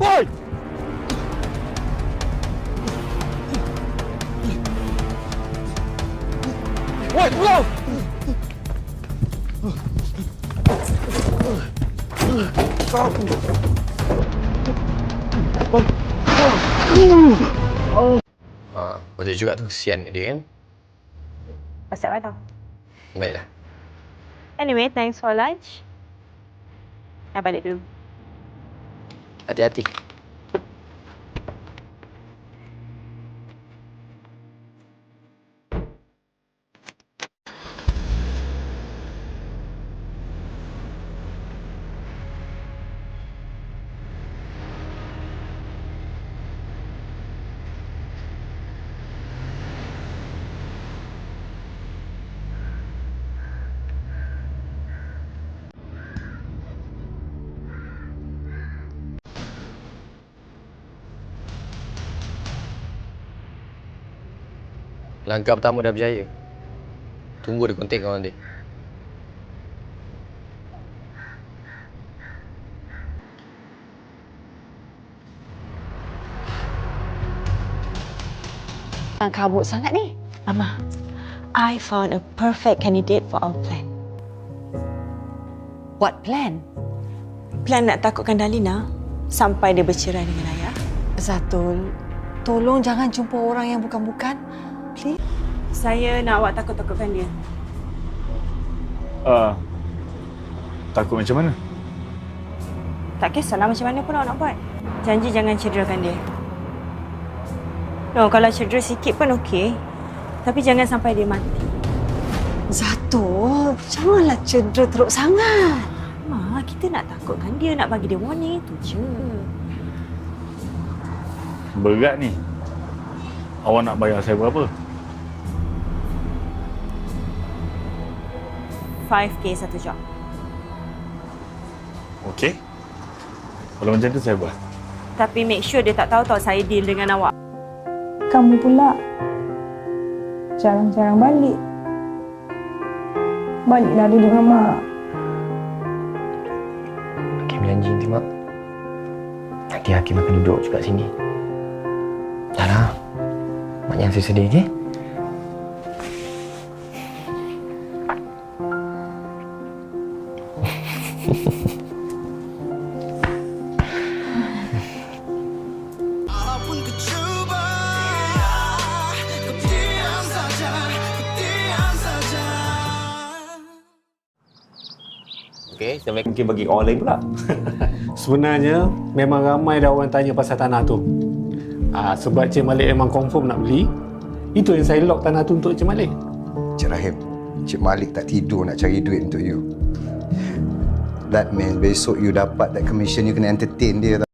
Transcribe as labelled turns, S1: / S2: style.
S1: Woi! Woi, tolong!
S2: Ah, betul juga tu. Kesian dia kan.
S3: Pasal apa tau?
S2: Baiklah.
S3: Anyway, thanks for lunch. Dah balik dulu.
S2: Hati-hati. Langkah pertama dah berjaya. Tunggu dia kontak kawan dia.
S3: Jangan kabut sangat ni. Mama, I found a perfect candidate for our plan.
S4: What plan?
S3: Plan nak takutkan Dalina sampai dia bercerai dengan ayah.
S4: Zatul, tolong jangan jumpa orang yang bukan-bukan. Please.
S3: Saya nak awak takut-takutkan dia.
S1: Uh, takut macam mana?
S3: Tak kisahlah macam mana pun awak nak buat. Janji jangan cederakan dia. No, kalau cedera sikit pun okey. Tapi jangan sampai dia mati.
S4: Zatul, janganlah cedera teruk sangat.
S3: Ma, kita nak takutkan dia, nak bagi dia warning, tu je.
S1: Berat ni. Awak nak bayar saya berapa?
S3: 5K satu job.
S1: Okey. Kalau macam tu saya buat.
S3: Tapi make sure dia tak tahu tau saya deal dengan awak.
S5: Kamu pula jarang-jarang balik. Baliklah dulu dengan mak.
S2: Hakim janji nanti mak. Nanti Hakim akan duduk juga sini. Dah lah. Mak jangan sedih-sedih, okey? Okey, Assalamualaikum.
S6: Mungkin bagi orang lain pula.
S7: Sebenarnya memang ramai dah orang tanya pasal tanah tu. Ah, sebab Cik Malik memang confirm nak beli. Itu yang saya lock tanah tu untuk Cik Malik.
S8: Cik Rahim, Cik Malik tak tidur nak cari duit untuk you. That means besok you dapat that commission, you kena entertain dia tau.